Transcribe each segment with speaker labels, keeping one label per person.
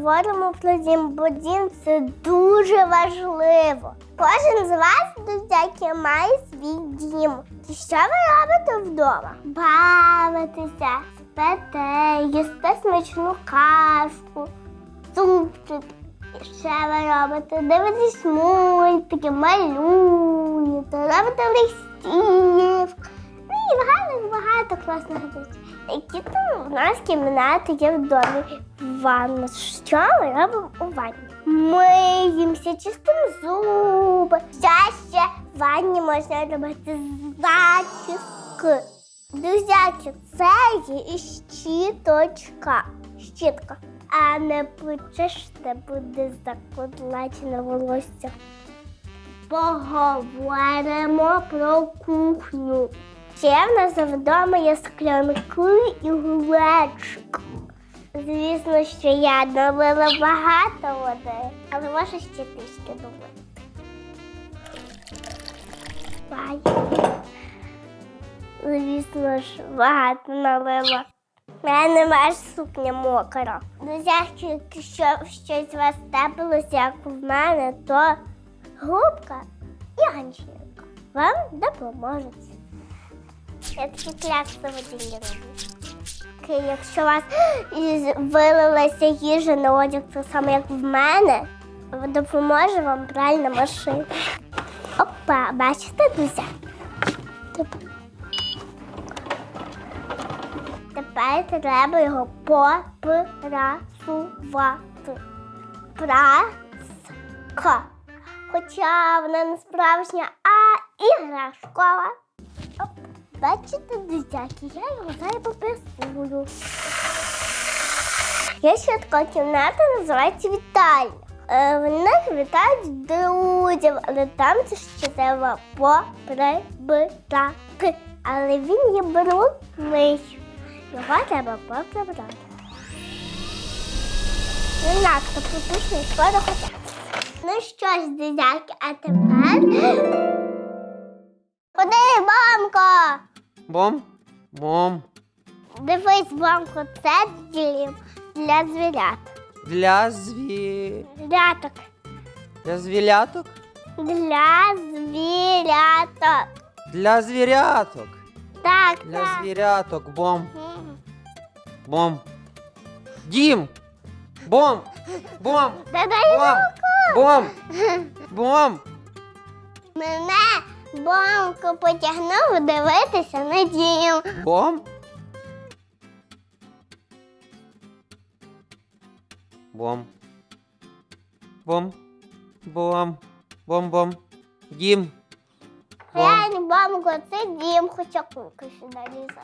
Speaker 1: поговоримо про дім, бо дім це дуже важливо. Кожен з вас, друзяки, має свій дім. Що ви робите вдома? Бавитеся, спите, їсте смачну кашку, супчик. Ще ви робите, дивитесь мультики, малюєте, робите листівку. Ну і багато багато класних речей. Які там в нас кімнати є в домі. Ванна. Що ми робимо у ванні? Миємося, чистимо зуби. Ще в ванні можна робити зачіски. Друзяки, це є і щіточка. Щітка. А не почеште буде закодлачене волосся. Поговоримо про кухню. Ще в нас вдома є склянки і глечик. Звісно, що я налила багато води, але може ще трішки долити. Звісно ж, багато налила. У мене майже сукня мокра. Друзі, якщо щось у вас трапилося, як в мене, то губка і ганчірка вам допоможуть. Я такі клякси воді не роблю. Якщо у вас вилилася їжа на одяг, так само як в мене, допоможе вам пральна машина. Опа, бачите, друзі? Тепер треба його попрасувати. Праска. Хоча вона не справжня, а іграшкова. Оп. Бачите, дитяки, я його зараз попрасую. Є ще така кімната, називається вітальня. Е, В них вітають друзів, але там це ще треба поприбирати. Але він є брудний. Його треба поприбирати. Не надто пропущений, шкода хоча. Ну що ж, дитяки, а тепер. Куди, мамко?
Speaker 2: Бом, бом.
Speaker 1: Дивись, мамко, це дім для звірят.
Speaker 2: Для зві...
Speaker 1: Звіряток.
Speaker 2: Для звіляток?
Speaker 1: Для звіряток.
Speaker 2: Для звіряток.
Speaker 1: Так,
Speaker 2: Для
Speaker 1: так.
Speaker 2: звіряток. Бом,
Speaker 1: Мгм.
Speaker 2: бом. Дім! Бом! Бом!
Speaker 1: Та дай
Speaker 2: Бом! Бом! Бом!
Speaker 1: мене бомку потягнув дивитися на дім.
Speaker 2: Бом? Бом. Бом. Бом. Бом, бом. Дім. Бом.
Speaker 1: Глянь, бомко, це дім, хоча кулька сюди лізе.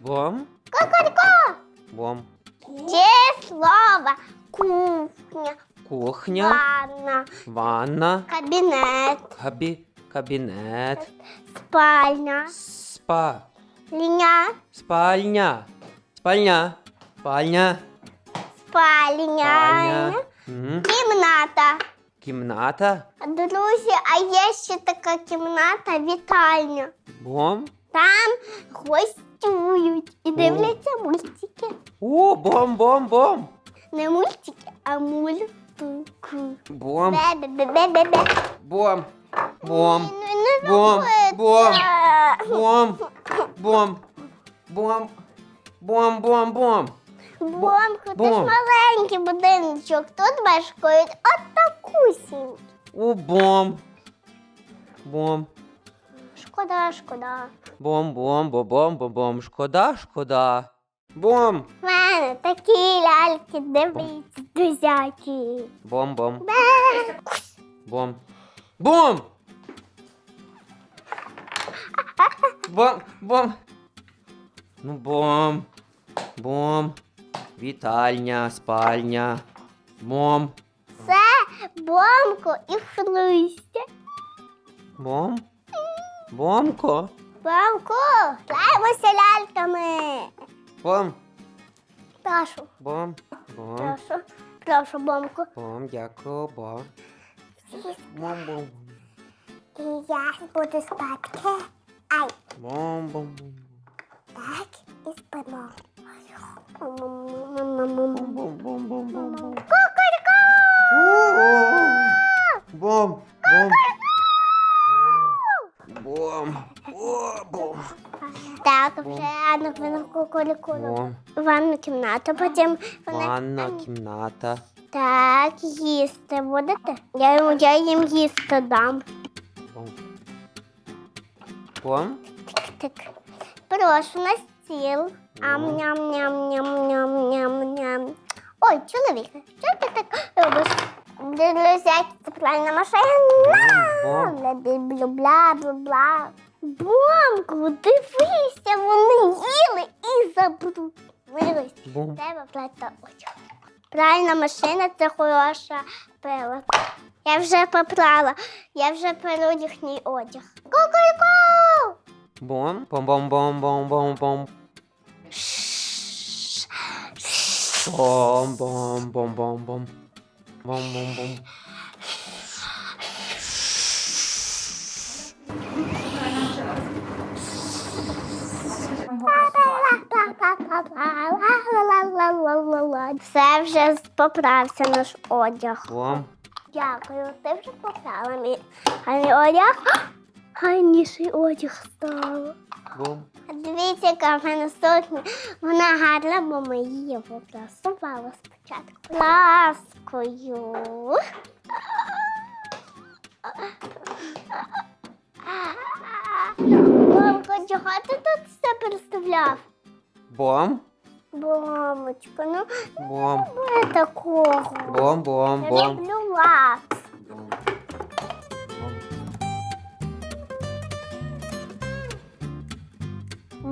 Speaker 2: Бом.
Speaker 1: Кокорько!
Speaker 2: Бом.
Speaker 1: Ті слова. Кухня,
Speaker 2: Кухня.
Speaker 1: ванна,
Speaker 2: Ванна.
Speaker 1: кабінет,
Speaker 2: Кабі... Кабінет.
Speaker 1: спальня,
Speaker 2: Спа.
Speaker 1: ліня,
Speaker 2: Спальня. Спальня. Спальня.
Speaker 1: спальня,
Speaker 2: М.
Speaker 1: кімната.
Speaker 2: Кімната.
Speaker 1: Друзі, а є ще така кімната вітальня.
Speaker 2: Бом.
Speaker 1: Там гостюють і дивляться мультики.
Speaker 2: О, бом, бом, бом.
Speaker 1: Не мультики, а мультики.
Speaker 2: Бом.
Speaker 1: Бе-бе-бе-бе-бе.
Speaker 2: Бом. Бом. Бом,
Speaker 1: забудьте.
Speaker 2: Бом. Бом. Бом. Бом, бом, бом.
Speaker 1: Бомку, ти ж
Speaker 2: Бом.
Speaker 1: маленький будиночок. Тут мешкають отакусінькі.
Speaker 2: О, бом. Бом.
Speaker 1: Шкода, шкода.
Speaker 2: Бом, бом, бом, бом, бом, бом. Шкода, шкода. Бом.
Speaker 1: В мене такі ляльки, дивіться, друзяки.
Speaker 2: Бом, бом.
Speaker 1: Бе.
Speaker 2: Бом. Бом! Бом, бом. Ну, бом. Бом. Вітальня, спальня. Бом.
Speaker 1: Це бомко і хлистя.
Speaker 2: Бом. Бомко.
Speaker 1: Бомко, граємося ляльками.
Speaker 2: Бом.
Speaker 1: Прошу,
Speaker 2: Бом. Бом.
Speaker 1: прошу, прошу, бомку.
Speaker 2: Бом, дякую, бом. Бом, бом.
Speaker 1: І я буду спадки. Ай,
Speaker 2: Бом, бом, бом.
Speaker 1: так, і спимо.
Speaker 2: Бом, бом, бом, бом, бом. Бом, бом. Бом. О, бом.
Speaker 1: Так, вже на винку кулікулу.
Speaker 2: Бом.
Speaker 1: Ванну кімнату, потім вони
Speaker 2: Ванна, кімната.
Speaker 1: так їсти будете. Я, я їм їсти дам.
Speaker 2: Бом. Бом.
Speaker 1: Так, прошу на стіл. ам ням ням ням ням ням ням Ой, чоловіка, що ти так робиш? Дивлюся, це пральна машина.
Speaker 2: Бом.
Speaker 1: Бла бла бла бла бла. Бомку, дивися, вони їли і забруднились. Треба плата одяг. Пральна машина це хороша пила. Я вже попрала, я вже перу їхній одяг. Ку-ку-ку!
Speaker 2: Бом. Бом, бом, бом, бом, бом, бом. Бом, бом, бом, бом, бом. Бом, бом, бом.
Speaker 1: Все вже поправся наш одяг.
Speaker 2: Бом.
Speaker 1: Дякую, ти вже поправила мій гарний одяг. Гарніший одяг стало.
Speaker 2: Бом.
Speaker 1: Дивіться, яка в мене сукня. Вона гарна, бо ми її попросували спочатку. Ласкою. Мамко, чого ти тут все переставляв?
Speaker 2: Бом.
Speaker 1: Бомочка, ну
Speaker 2: Бом.
Speaker 1: не такого.
Speaker 2: Бом, бом,
Speaker 1: Я
Speaker 2: бом.
Speaker 1: люблю вас.
Speaker 2: Бом.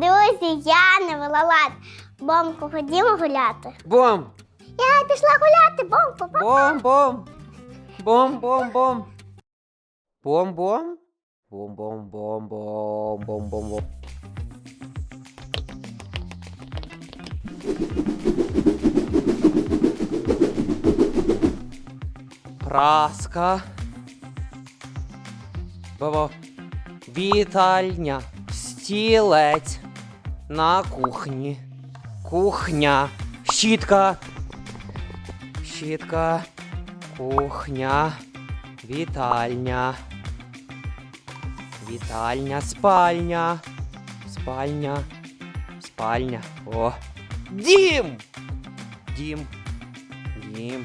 Speaker 1: Друзі, я не вилалат. Бомку, ходімо гуляти.
Speaker 2: Бом.
Speaker 1: Я пішла гуляти, бомку. па-
Speaker 2: Бом, бом. Бом, бом, бом. Бом, бом. Бом, бом, бом, бом, бом, бом, бом. Праска. Баба. Вітальня. Стілець. На кухні. Кухня. Щітка. Щітка, кухня, вітальня. Вітальня, спальня. Спальня. Спальня. О. Дім! Дім. Дім.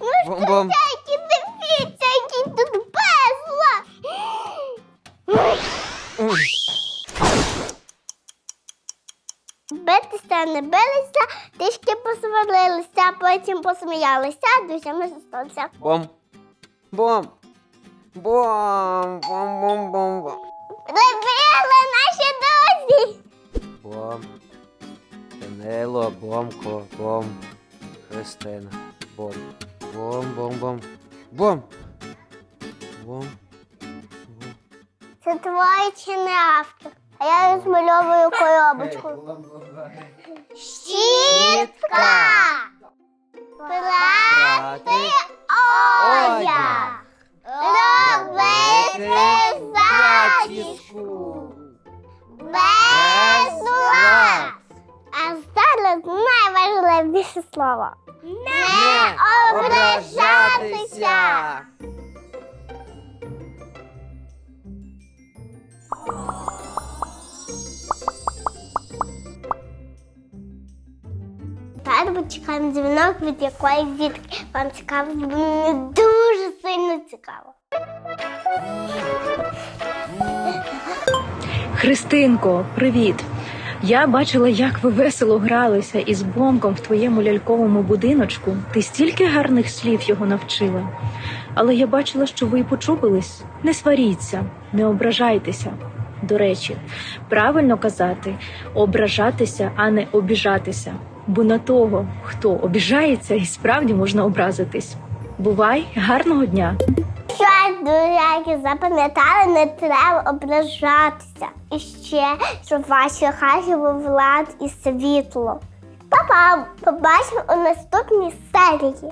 Speaker 1: М, Потім посміялися, друзями зосталися.
Speaker 2: Бом. Бом. Бом. Бом, бом, бом, бом.
Speaker 1: Любили наші друзі.
Speaker 2: Бом. Данило, Бомко, Бом. Христина. Бом. Бом, бом, бом. Бом. Бом. Бом.
Speaker 1: Це твоє чи не автор? А я розмальовую коробочку. Щітка! Слово. Не ображатися! Тепер ми чекаємо дзвінок від якоїсь дітки. Вам цікаво, бо мені дуже сильно цікаво.
Speaker 3: Христинко, привіт! Я бачила, як ви весело гралися із бомком в твоєму ляльковому будиночку. Ти стільки гарних слів його навчила. Але я бачила, що ви почупились. Не сваріться, не ображайтеся. До речі, правильно казати ображатися, а не обіжатися. Бо на того, хто обіжається, і справді можна образитись. Бувай, гарного дня!
Speaker 1: Що, дуряки запам'ятали, не треба ображатися. І ще, щоб в вашій хаті був лад і світло. Па-па! Побачимо у наступній серії.